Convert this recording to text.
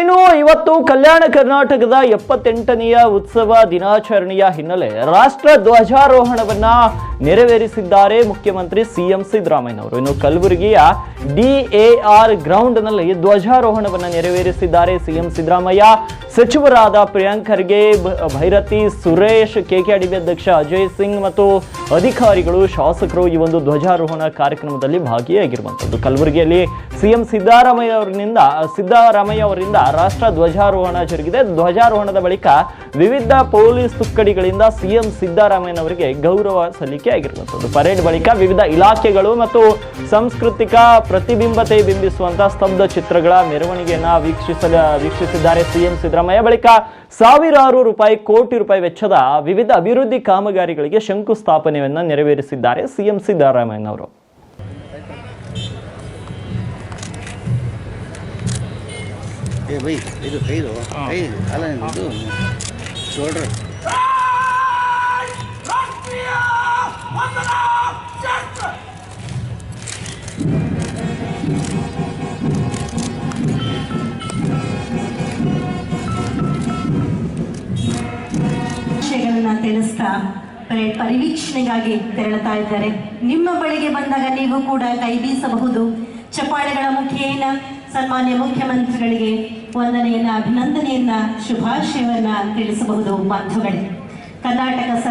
ಇನ್ನು ಇವತ್ತು ಕಲ್ಯಾಣ ಕರ್ನಾಟಕದ ಎಪ್ಪತ್ತೆಂಟನೆಯ ಉತ್ಸವ ದಿನಾಚರಣೆಯ ಹಿನ್ನೆಲೆ ರಾಷ್ಟ್ರ ಧ್ವಜಾರೋಹಣವನ್ನ ನೆರವೇರಿಸಿದ್ದಾರೆ ಮುಖ್ಯಮಂತ್ರಿ ಸಿಎಂ ಸಿದ್ದರಾಮಯ್ಯನವರು. ಇನ್ನು ಕಲಬುರಗಿಯ ಡಿಎಆರ್ ಗ್ರೌಂಡ್ನಲ್ಲಿ ಧ್ವಜಾರೋಹಣವನ್ನ ನೆರವೇರಿಸಿದ್ದಾರೆ ಸಿಎಂ ಸಿದ್ದರಾಮಯ್ಯ. ಸಚಿವರಾದ ಪ್ರಿಯಾಂಕ್ ಖರ್ಗೆ ಭೈರತಿ ಸುರೇಶ್ ಕೆಕೆಡಿಬಿ ಅಧ್ಯಕ್ಷ ಅಜಯ್ ಸಿಂಗ್ ಮತ್ತು ಅಧಿಕಾರಿಗಳು, ಶಾಸಕರು ಈ ಒಂದು ಧ್ವಜಾರೋಹಣ ಕಾರ್ಯಕ್ರಮದಲ್ಲಿ ಭಾಗಿಯಾಗಿರುವಂಥದ್ದು. ಕಲಬುರಗಿಯಲ್ಲಿ ಸಿಎಂ ಸಿದ್ದರಾಮಯ್ಯ ಅವರಿಂದ ಸಿದ್ದರಾಮಯ್ಯ ಅವರಿಂದ ರಾಷ್ಟ್ರ ಧ್ವಜಾರೋಹಣ ಜರುಗಿದೆ. ಧ್ವಜಾರೋಹಣದ ಬಳಿಕ ವಿವಿಧ ಪೊಲೀಸ್ ತುಕ್ಕಡಿಗಳಿಂದ ಸಿಎಂ ಸಿದ್ದರಾಮಯ್ಯನವರಿಗೆ ಗೌರವ ಸಲ್ಲಿಕೆ ಆಗಿರುವಂಥದ್ದು. ಪರೇಡ್ ಬಳಿಕ ವಿವಿಧ ಇಲಾಖೆಗಳು ಮತ್ತು ಸಾಂಸ್ಕೃತಿಕ ಪ್ರತಿಬಿಂಬತೆ ಬಿಂಬಿಸುವಂತಹ ಸ್ತಬ್ಧ ಚಿತ್ರಗಳ ಮೆರವಣಿಗೆಯನ್ನು ವೀಕ್ಷಿಸಲು, ವೀಕ್ಷಿಸಿದ್ದಾರೆ ಸಿಎಂ ಸಿದ್ದರಾಮಯ್ಯ. ಬಳಿಕ ಸಾವಿರಾರು ರೂಪಾಯಿ ಕೋಟಿ ರೂಪಾಯಿ ವೆಚ್ಚದ ವಿವಿಧ ಅಭಿವೃದ್ಧಿ ಕಾಮಗಾರಿಗಳಿಗೆ ಶಂಕುಸ್ಥಾಪನೆಯನ್ನು ನೆರವೇರಿಸಿದ್ದಾರೆ ಸಿಎಂ ಸಿದ್ದರಾಮಯ್ಯನವರು Thank ಬೈ ವಿಷಯಗಳನ್ನ ತಿಳಿಸ್ತಾ ಪರಿವೀಕ್ಷಣೆಗಾಗಿ ತೆರಳುತ್ತಾ ಇದ್ದಾರೆ. ನಿಮ್ಮ ಬಳಿಗೆ ಬಂದಾಗ ನೀವು ಕೂಡ ಕೈ ಬೀಸಬಹುದು. ಚಪ್ಪಾಳೆಗಳ ಮುಖೇನ ಸನ್ಮಾನ್ಯ ಮುಖ್ಯಮಂತ್ರಿಗಳಿಗೆ ವಂದನೆಯನ್ನ, ಅಭಿನಂದನೆಯನ್ನ, ಶುಭಾಶಯವನ್ನ ತಿಳಿಸಬಹುದು, ಬಾಂಧವಗಳೇ. ಕರ್ನಾಟಕ